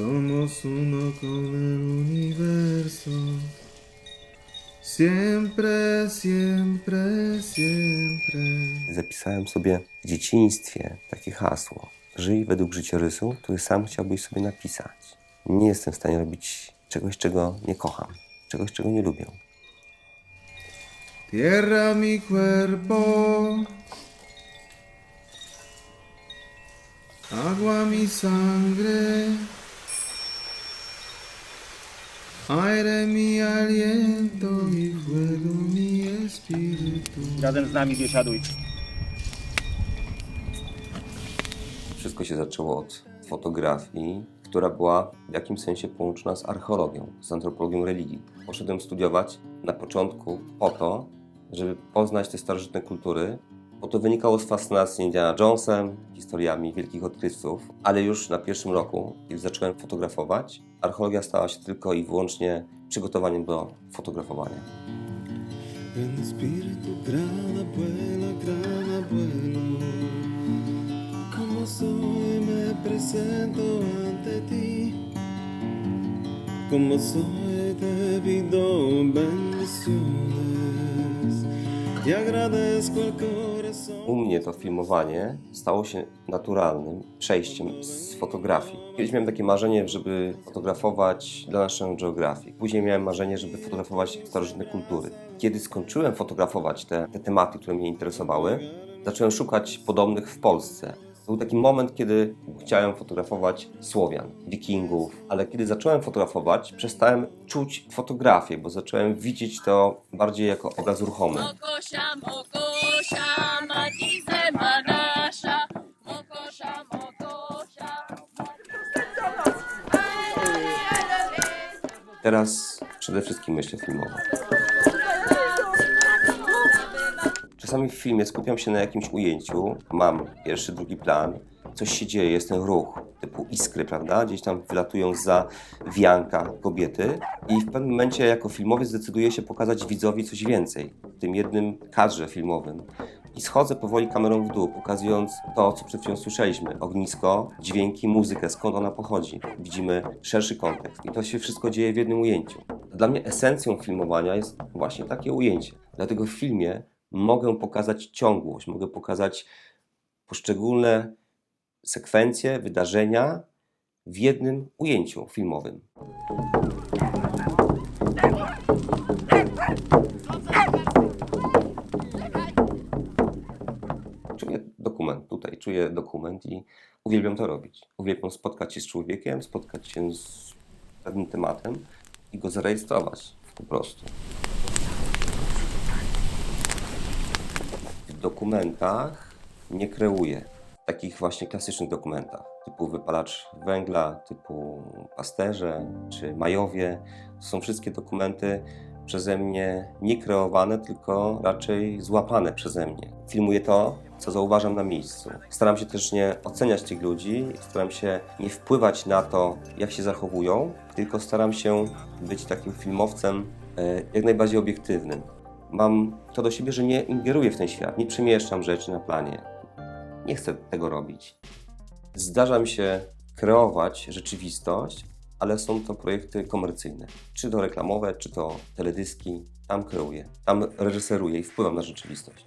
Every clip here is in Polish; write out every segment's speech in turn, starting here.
Somos uno con el universo. Siempre, siempre, siempre. Zapisałem sobie w dzieciństwie takie hasło. Żyj według życiorysu, który sam chciałbyś sobie napisać. Nie jestem w stanie robić czegoś, czego nie kocham, czegoś, czego nie lubię. Tierra mi cuerpo. Agua mi sangre. Aire mi aliento y fuego mi espíritu. Razem z nami biesiaduj. Wszystko się zaczęło od fotografii, która była w jakimś sensie połączona z archeologią, z antropologią religii. Poszedłem studiować na początku po to, żeby poznać te starożytne kultury, bo to wynikało z fascynacji Indiana Jonesem, historiami wielkich odkrywców, ale już na pierwszym roku, kiedy zacząłem fotografować, archeologia stała się tylko i wyłącznie przygotowaniem do fotografowania. Como soy pido bendiciones. Y agradezco el corazón. U mnie to filmowanie stało się naturalnym przejściem z fotografii. Kiedyś miałem takie marzenie, żeby fotografować dla National Geographic. Później miałem marzenie, żeby fotografować starożytne kultury. Kiedy skończyłem fotografować te, te tematy, które mnie interesowały, zacząłem szukać podobnych w Polsce. Był taki moment, kiedy chciałem fotografować Słowian, Wikingów, ale kiedy zacząłem fotografować, przestałem czuć fotografię, bo zacząłem widzieć to bardziej jako obraz ruchomy. Teraz przede wszystkim myślę filmowo. Czasami w filmie skupiam się na jakimś ujęciu, mam pierwszy, drugi plan, coś się dzieje, jest ten ruch, typu iskry, prawda? Gdzieś tam wylatują za wianka kobiety i w pewnym momencie jako filmowiec decyduję się pokazać widzowi coś więcej w tym jednym kadrze filmowym. I schodzę powoli kamerą w dół, pokazując to, co przed chwilą słyszeliśmy. Ognisko, dźwięki, muzykę, skąd ona pochodzi. Widzimy szerszy kontekst. I to się wszystko dzieje w jednym ujęciu. Dla mnie esencją filmowania jest właśnie takie ujęcie. Dlatego w filmie mogę pokazać ciągłość, mogę pokazać poszczególne sekwencje, wydarzenia w jednym ujęciu filmowym. Czuję dokument i uwielbiam to robić. Uwielbiam spotkać się z człowiekiem, spotkać się z pewnym tematem i go zarejestrować po prostu. W dokumentach nie kreuję. W takich właśnie klasycznych dokumentach, typu wypalacz węgla, typu pasterze czy majowie. To są wszystkie dokumenty przeze mnie nie kreowane, tylko raczej złapane przeze mnie. Filmuję to, co zauważam na miejscu. Staram się też nie oceniać tych ludzi, staram się nie wpływać na to, jak się zachowują, tylko staram się być takim filmowcem e, jak najbardziej obiektywnym. Mam to do siebie, że nie ingeruję w ten świat, nie przemieszczam rzeczy na planie. Nie chcę tego robić. Zdarza mi się kreować rzeczywistość, ale są to projekty komercyjne. Czy to reklamowe, czy to teledyski. Tam kreuję, tam reżyseruję i wpływam na rzeczywistość.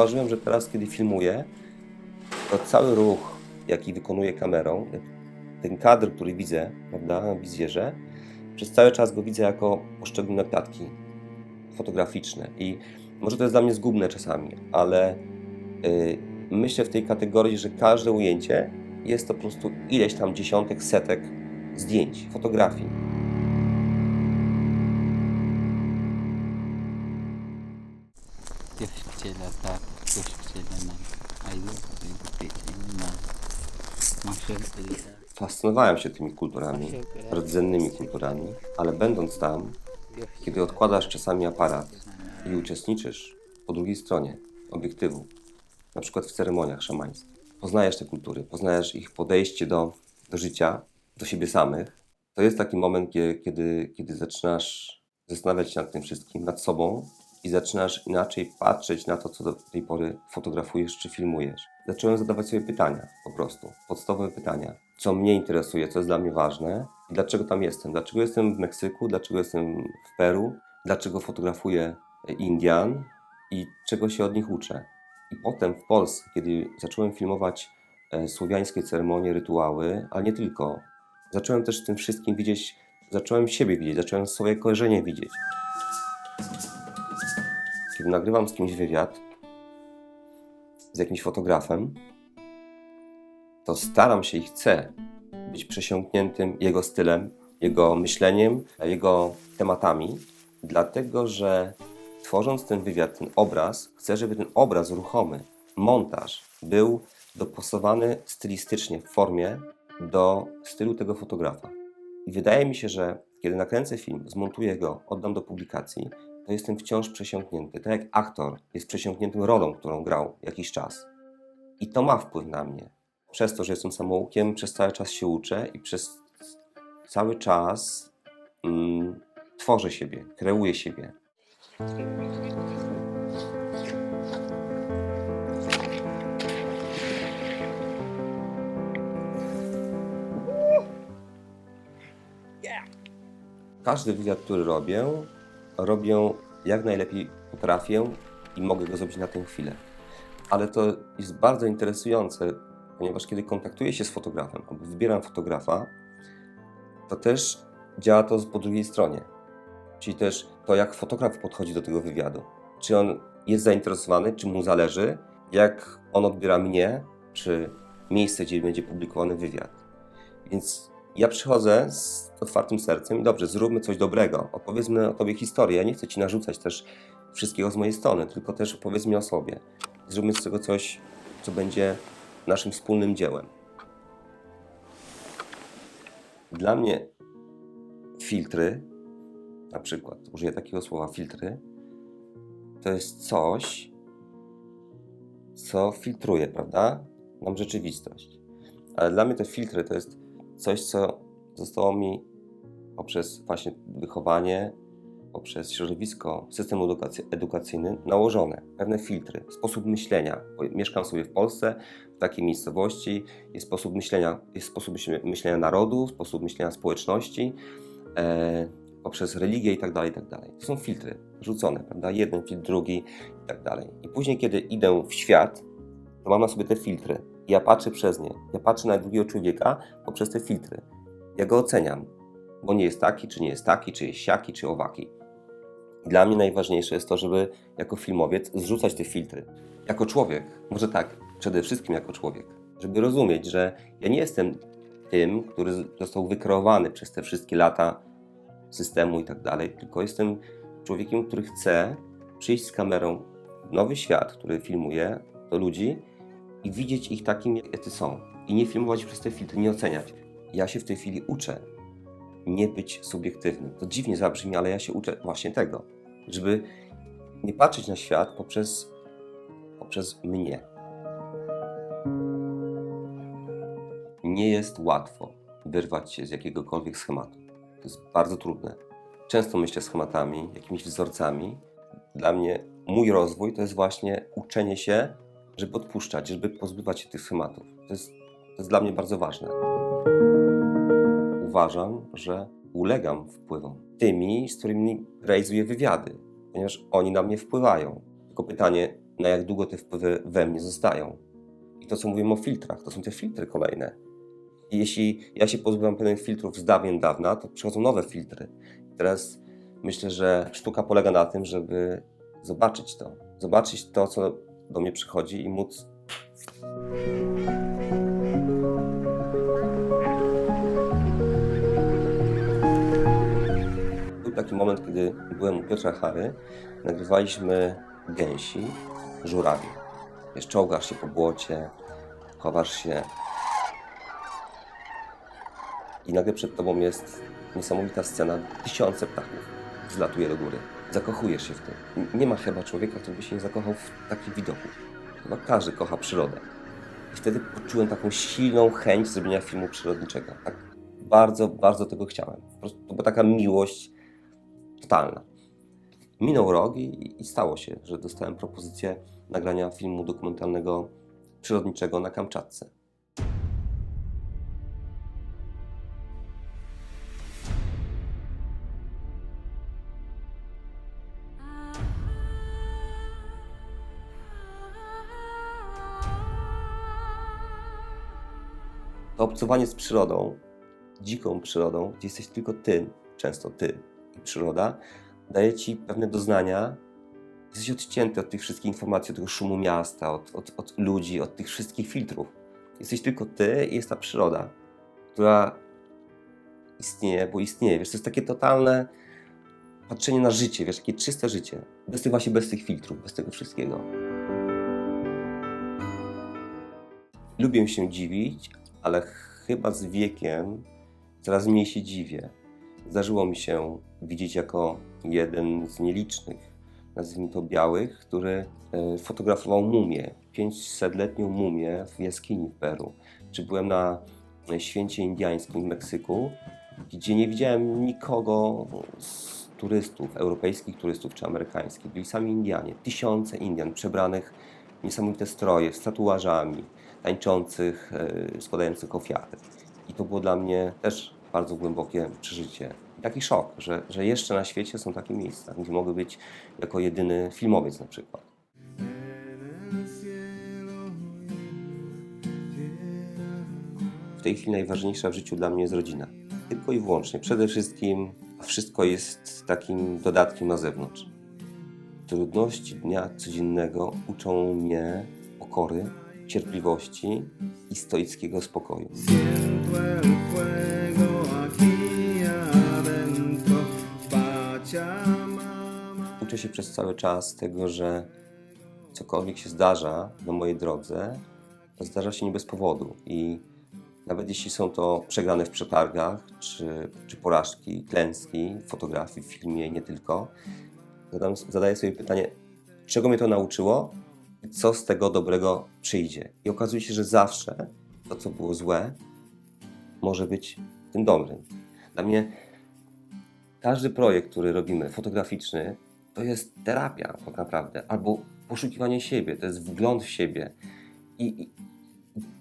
Zauważyłem, że teraz, kiedy filmuję, to cały ruch, jaki wykonuję kamerą, ten kadr, który widzę, prawda, w wizjerze, przez cały czas go widzę jako poszczególne klatki fotograficzne. I może to jest dla mnie zgubne czasami, ale y, myślę w tej kategorii, że każde ujęcie jest to po prostu ileś tam dziesiątek, setek zdjęć, fotografii. Fascynowałem się tymi kulturami, rdzennymi kulturami, ale będąc tam, kiedy odkładasz czasami aparat i uczestniczysz po drugiej stronie obiektywu, na przykład w ceremoniach szamańskich, poznajesz te kultury, poznajesz ich podejście do, do życia, do siebie samych, to jest taki moment, kie- kiedy, kiedy zaczynasz zastanawiać się nad tym wszystkim, nad sobą i zaczynasz inaczej patrzeć na to, co do tej pory fotografujesz czy filmujesz. Zacząłem zadawać sobie pytania po prostu, podstawowe pytania. Co mnie interesuje, co jest dla mnie ważne i dlaczego tam jestem. Dlaczego jestem w Meksyku, dlaczego jestem w Peru, dlaczego fotografuję Indian i czego się od nich uczę. I potem w Polsce, kiedy zacząłem filmować e, słowiańskie ceremonie, rytuały, ale nie tylko, zacząłem też w tym wszystkim widzieć, zacząłem siebie widzieć, zacząłem swoje korzenie widzieć. Kiedy nagrywam z kimś wywiad, z jakimś fotografem, to staram się i chcę być przesiąkniętym jego stylem, jego myśleniem, jego tematami, dlatego że tworząc ten wywiad, ten obraz, chcę, żeby ten obraz ruchomy, montaż był dopasowany stylistycznie w formie do stylu tego fotografa. I wydaje mi się, że kiedy nakręcę film, zmontuję go, oddam do publikacji, to jestem wciąż przesiąknięty. Tak jak aktor jest przesiąkniętym rolą, którą grał jakiś czas. I to ma wpływ na mnie. Przez to, że jestem samoukiem, przez cały czas się uczę i przez cały czas mm, tworzę siebie, kreuję siebie. Każdy wywiad, który robię, robię jak najlepiej potrafię i mogę go zrobić na tę chwilę. Ale to jest bardzo interesujące, ponieważ kiedy kontaktuję się z fotografem albo wybieram fotografa, to też działa to po drugiej stronie. Czyli też to, jak fotograf podchodzi do tego wywiadu. Czy on jest zainteresowany, czy mu zależy, jak on odbiera mnie, czy miejsce, gdzie będzie publikowany wywiad. Więc ja przychodzę z otwartym sercem i dobrze, zróbmy coś dobrego. Opowiedzmy o tobie historię. Ja nie chcę ci narzucać też wszystkiego z mojej strony, tylko też opowiedz mi o sobie. Zróbmy z tego coś, co będzie naszym wspólnym dziełem. Dla mnie filtry, na przykład, użyję takiego słowa filtry, to jest coś, co filtruje, prawda? Nam rzeczywistość. Ale dla mnie te filtry to jest coś, co zostało mi poprzez właśnie wychowanie, poprzez środowisko, system edukacy- edukacyjny nałożone. Pewne filtry, sposób myślenia. Mieszkam sobie w Polsce, w takiej miejscowości, jest sposób myślenia, jest sposób myśle- myślenia narodu, sposób myślenia społeczności, e, poprzez religię i tak dalej, i tak dalej. To są filtry rzucone, prawda? Jeden filtr, drugi i tak dalej. I później, kiedy idę w świat, to mam na sobie te filtry. Ja patrzę przez nie. Ja patrzę na drugiego człowieka poprzez te filtry. Ja go oceniam, bo nie jest taki, czy nie jest taki, czy jest siaki, czy owaki. Dla mnie najważniejsze jest to, żeby jako filmowiec zrzucać te filtry. Jako człowiek, może tak, przede wszystkim jako człowiek, żeby rozumieć, że ja nie jestem tym, który został wykreowany przez te wszystkie lata systemu i tak dalej, tylko jestem człowiekiem, który chce przyjść z kamerą w nowy świat, który filmuje do ludzi i widzieć ich takim, jacy są. I nie filmować przez te filtry, nie oceniać. Ja się w tej chwili uczę nie być subiektywnym. To dziwnie zabrzmi, ale ja się uczę właśnie tego, żeby nie patrzeć na świat poprzez, poprzez mnie. Nie jest łatwo wyrwać się z jakiegokolwiek schematu. To jest bardzo trudne. Często myślę schematami, jakimiś wzorcami. Dla mnie mój rozwój to jest właśnie uczenie się, żeby odpuszczać, żeby pozbywać się tych schematów. To jest, to jest dla mnie bardzo ważne. Uważam, że ulegam wpływom tymi, z którymi realizuję wywiady, ponieważ oni na mnie wpływają. Tylko pytanie, na jak długo te wpływy we mnie zostają. I to, co mówimy o filtrach, to są te filtry kolejne. I jeśli ja się pozbyłem pewnych filtrów z dawien dawna, to przychodzą nowe filtry. Teraz myślę, że sztuka polega na tym, żeby zobaczyć to. Zobaczyć to, co do mnie przychodzi i móc Był taki moment, kiedy byłem u Piotra Chary, nagrywaliśmy gęsi, żurawie. Wiesz, czołgasz się po błocie, chowasz się i nagle przed tobą jest niesamowita scena, tysiące ptaków zlatuje do góry. Zakochujesz się w tym. Nie ma chyba człowieka, który by się nie zakochał w takim widoku. Chyba każdy kocha przyrodę. I wtedy poczułem taką silną chęć zrobienia filmu przyrodniczego. Tak bardzo, bardzo tego chciałem. Po prostu to była taka miłość totalna. Minął rok i, i stało się, że dostałem propozycję nagrania filmu dokumentalnego przyrodniczego na Kamczatce. To obcowanie z przyrodą, dziką przyrodą, gdzie jesteś tylko ty, często ty i przyroda, daje ci pewne doznania. Jesteś odcięty od tych wszystkich informacji, od tego szumu miasta, od, od, od ludzi, od tych wszystkich filtrów. Jesteś tylko ty i jest ta przyroda, która istnieje, bo istnieje. Wiesz, to jest takie totalne patrzenie na życie, wiesz, takie czyste życie. Bez tych właśnie, bez tych filtrów, bez tego wszystkiego. Lubię się dziwić, ale chyba z wiekiem coraz mniej się dziwię. Zdarzyło mi się widzieć jako jeden z nielicznych, nazwijmy to białych, który e, fotografował mumię, 500-letnią mumię w jaskini w Peru. Czy byłem na święcie indiańskim w Meksyku, gdzie nie widziałem nikogo z turystów, europejskich turystów czy amerykańskich. Byli sami Indianie, tysiące Indian przebranych w niesamowite stroje, z tatuażami, tańczących, e, składających ofiary. I to było dla mnie też bardzo głębokie przeżycie. Taki szok, że, że jeszcze na świecie są takie miejsca, gdzie mogę być jako jedyny filmowiec na przykład. W tej chwili najważniejsza w życiu dla mnie jest rodzina. Tylko i wyłącznie. Przede wszystkim wszystko jest takim dodatkiem na zewnątrz. Trudności dnia codziennego uczą mnie pokory, cierpliwości i stoickiego spokoju. Uczę się przez cały czas tego, że cokolwiek się zdarza na mojej drodze, to zdarza się nie bez powodu. I nawet jeśli są to przegrane w przetargach, czy, czy porażki, klęski fotografii, w filmie i nie tylko, zadam, zadaję sobie pytanie, czego mnie to nauczyło co z tego dobrego przyjdzie. I okazuje się, że zawsze to, co było złe, może być tym dobrym. Dla mnie każdy projekt, który robimy, fotograficzny, to jest terapia tak naprawdę, albo poszukiwanie siebie, to jest wgląd w siebie. I, i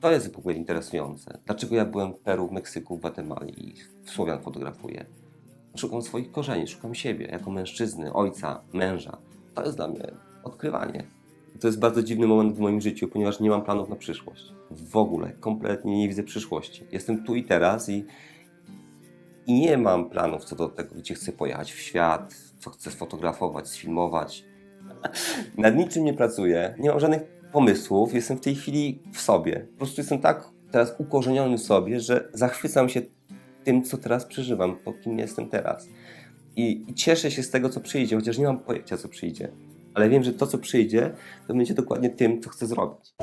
to jest w ogóle interesujące. Dlaczego ja byłem w Peru, w Meksyku, w i Słowian fotografuję? Szukam swoich korzeni, szukam siebie jako mężczyzny, ojca, męża. To jest dla mnie odkrywanie. To jest bardzo dziwny moment w moim życiu, ponieważ nie mam planów na przyszłość. W ogóle, kompletnie nie widzę przyszłości. Jestem tu i teraz i, i nie mam planów co do tego, gdzie chcę pojechać w świat, co chcę sfotografować, sfilmować. Nad niczym nie pracuję, nie mam żadnych pomysłów, jestem w tej chwili w sobie. Po prostu jestem tak teraz ukorzeniony w sobie, że zachwycam się tym, co teraz przeżywam, to kim jestem teraz. I, I cieszę się z tego, co przyjdzie, chociaż nie mam pojęcia, co przyjdzie. Ale wiem, że to, co przyjdzie, to będzie dokładnie tym, co chcę zrobić.